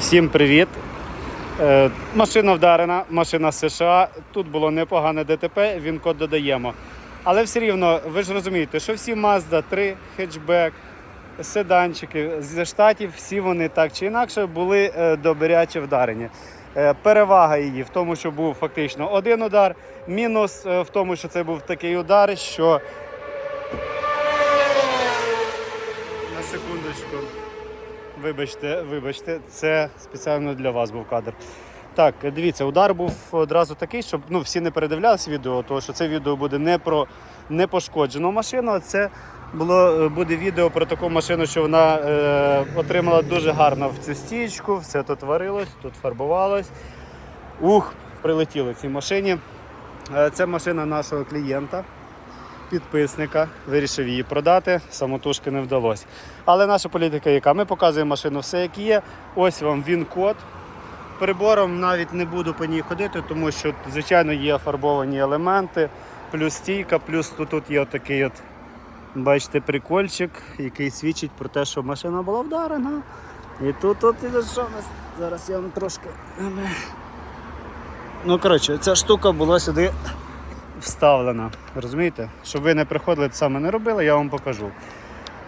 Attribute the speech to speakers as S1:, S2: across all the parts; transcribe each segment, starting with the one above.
S1: Всім привіт! Е, Машина вдарена, машина з США. Тут було непогане ДТП, він код додаємо. Але все рівно, ви ж розумієте, що всі Mazda 3, хетчбек, седанчики зі штатів, всі вони так чи інакше були е, добряче вдарені. Е, Перевага її в тому, що був фактично один удар, мінус в тому, що це був такий удар, що. На секундочку. Вибачте, вибачте, це спеціально для вас був кадр. Так, дивіться, удар був одразу такий, щоб ну, всі не передивлялися відео, тому що це відео буде не про непошкоджену машину, а це було, буде відео про таку машину, що вона е, отримала дуже гарно в цю стічку, все тут варилось, тут фарбувалось. Ух, прилетіло цій машині. Е, Це машина нашого клієнта підписника, вирішив її продати, самотужки не вдалося. Але наша політика яка? Ми показуємо машину все, як є. Ось вам він-код. Прибором навіть не буду по ній ходити, тому що, звичайно, є фарбовані елементи, плюс стійка, плюс тут, є отакий от, бачите, прикольчик, який свідчить про те, що машина була вдарена. І тут, тут і що нас? Зараз я вам трошки. Ну, коротше, ця штука була сюди вставлена. Розумієте? Щоб ви не приходили, це саме не робили, я вам покажу.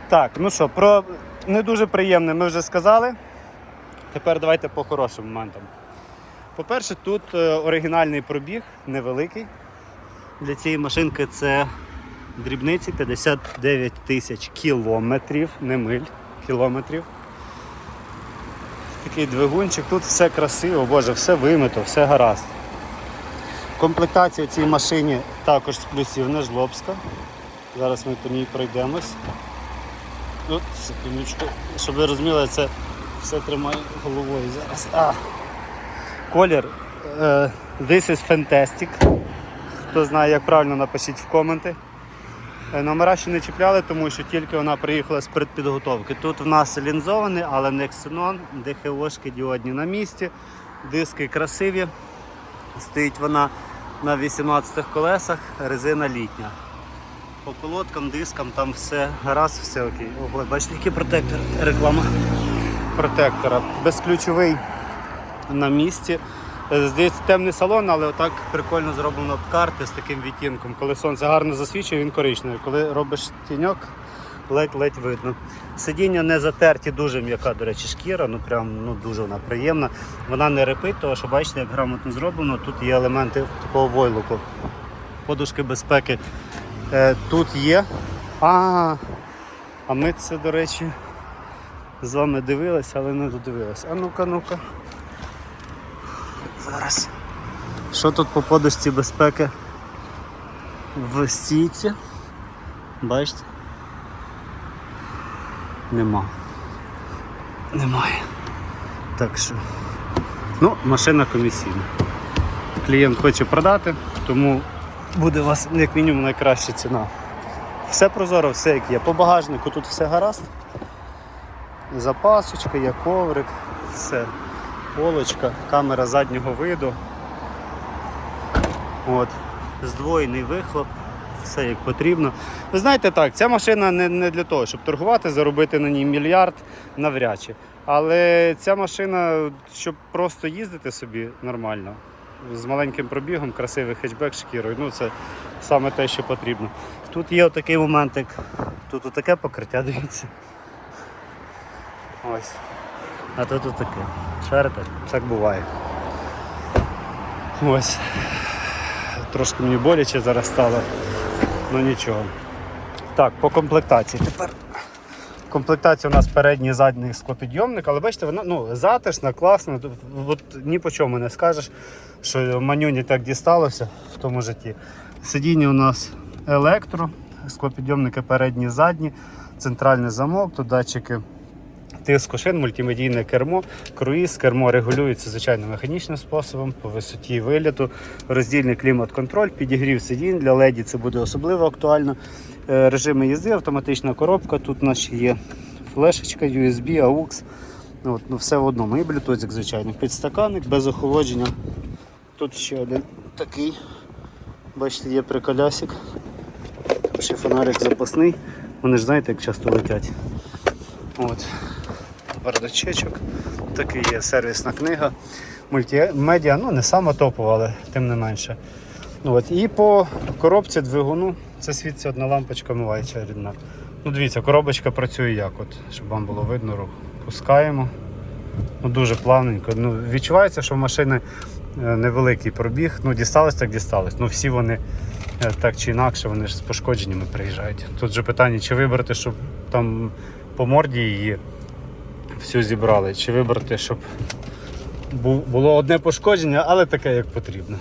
S1: Так, ну що, про не дуже приємне ми вже сказали. Тепер давайте по хорошим моментам. По-перше, тут е, оригінальний пробіг невеликий. Для цієї машинки це дрібниці 59 тисяч кілометрів, не миль, кілометрів. Такий двигунчик, тут все красиво, боже, все вимито, все гаразд. Комплектація в цій машині також з плюсів не жлобська. Зараз ми по ній пройдемось. От, секундочку, щоб ви розуміли, це все тримаю головою зараз. А. Колір е, This is fantastic. Хто знає, як правильно напишіть в коменти. Е, Номера ще не чіпляли, тому що тільки вона приїхала з предпідготовки. Тут в нас лінзований, але не ксенон, ДХОшки діодні на місці, диски красиві. Стоїть вона на 18 колесах, резина літня. По колодкам, дискам там все гаразд, все окей. Ого, бачите, який протектор, реклама протектора. Безключовий на місці. Е, Здається, темний салон, але отак прикольно зроблено карти з таким відтінком. Коли сонце гарно засвічує, він коричневий. Коли робиш тіньок, ледь-ледь видно. Сидіння не затерті, дуже м'яка, до речі, шкіра, ну прям ну, дуже вона приємна. Вона не репить, тому що бачите, як грамотно зроблено. Тут є елементи такого войлоку. Подушки безпеки е, тут є. А, а ми це, до речі, з вами дивилися, але не додивилися. А ну-ка, ну-ка. Зараз. Що тут по подушці безпеки в стійці? Бачите? Нема. Немає. Так що. Ну, машина комісійна. Клієнт хоче продати, тому буде у вас як мінімум найкраща ціна. Все прозоро, все як є. По багажнику тут все гаразд. Запасочка, є коврик, все. Полочка, камера заднього виду. От. Здвоєний вихлоп, все як потрібно. Ви знаєте так, ця машина не, не для того, щоб торгувати, заробити на ній мільярд навряд чи. Але ця машина, щоб просто їздити собі нормально, з маленьким пробігом, красивий хетчбек шкірою, ну це саме те, що потрібно. Тут є отакий моментик, тут отаке покриття, дивіться. Ось. А тут отаке. Шарите? Так буває. Ось. Трошки мені боляче зараз стало. Ну нічого. Так, по комплектації. Тепер комплектація у нас передній і задній склопідйомник, але бачите, вона ну, затишна, класна. От ні по чому не скажеш, що манюні так дісталося в тому житті. Сидіння у нас електро, склопідйомники передні, задні, центральний замок, тут датчики тиску шин, мультимедійне кермо, круїз, кермо регулюється звичайно механічним способом по висоті виліту, роздільний клімат-контроль, підігрів сидінь для леді це буде особливо актуально. Е, Режими їзди, автоматична коробка. Тут у нас ще є флешечка, USB, AUX. Ну, От, ну, все в одному. І Bluetooth, звичайно. Підстаканник без охолодження. Тут ще один такий. Бачите, є приколясик. Ще фонарик запасний. Вони ж знаєте, як часто летять. От. Бардачечок. Такий є сервісна книга. Мультимедіа, ну не сама топова, але тим не менше. Ну, от. І по коробці двигуну це світиться одна лампочка миваюча рідна. Ну, дивіться, коробочка працює як, от, щоб вам було видно рух. Пускаємо. Ну, дуже плавненько. Ну, відчувається, що в машини е, невеликий пробіг. Ну, дісталось так дісталось. Ну, всі вони е, так чи інакше, вони ж з пошкодженнями приїжджають. Тут же питання, чи вибрати, щоб там по морді її всю зібрали, чи вибрати, щоб було одне пошкодження, але таке, як потрібно.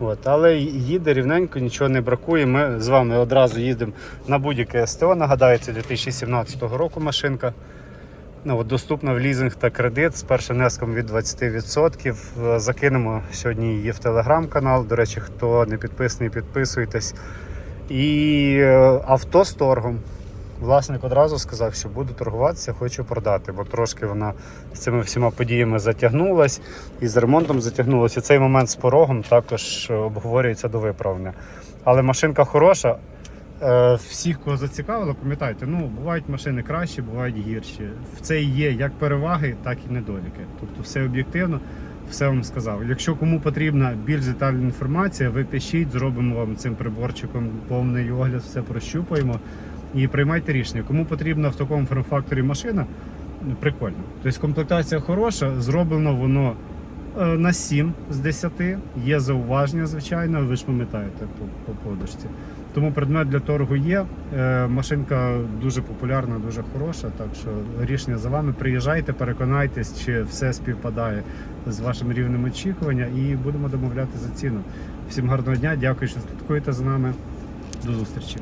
S1: От, але їде рівненько, нічого не бракує. Ми з вами одразу їздимо на будь-яке СТО. Нагадаю, це 2017 року машинка. Ну, от, доступна в лізинг та кредит з першим внеском від 20%. Е, Закинемо сьогодні її в телеграм-канал. До речі, хто не підписаний, підписуйтесь. І е, авто з торгом. Власник одразу сказав, що буду торгуватися, хочу продати, бо трошки вона з цими всіма подіями затягнулась і з ремонтом затягнулася. Цей момент з порогом також обговорюється до виправлення. Але машинка хороша. Е, Всіх, кого зацікавило, пам'ятайте, ну бувають машини кращі, бувають гірші. В це є як переваги, так і недоліки. Тобто все об'єктивно, все вам сказав. Якщо кому потрібна більш детальна інформація, ви пишіть, зробимо вам цим приборчиком повний огляд, все прощупаємо і приймайте рішення. Кому потрібна в такому форм-факторі машина, прикольно. Тобто комплектація хороша, зроблено воно е, на 7 з 10. Є зауваження, звичайно, ви ж пам'ятаєте по, по подушці. Тому предмет для торгу є. Е, Машинка дуже популярна, дуже хороша. Так що рішення за вами. Приїжджайте, переконайтесь, чи все співпадає з вашим рівнем очікування, і будемо домовляти за ціну. Всім гарного дня, дякую, що слідкуєте за нами. До зустрічі.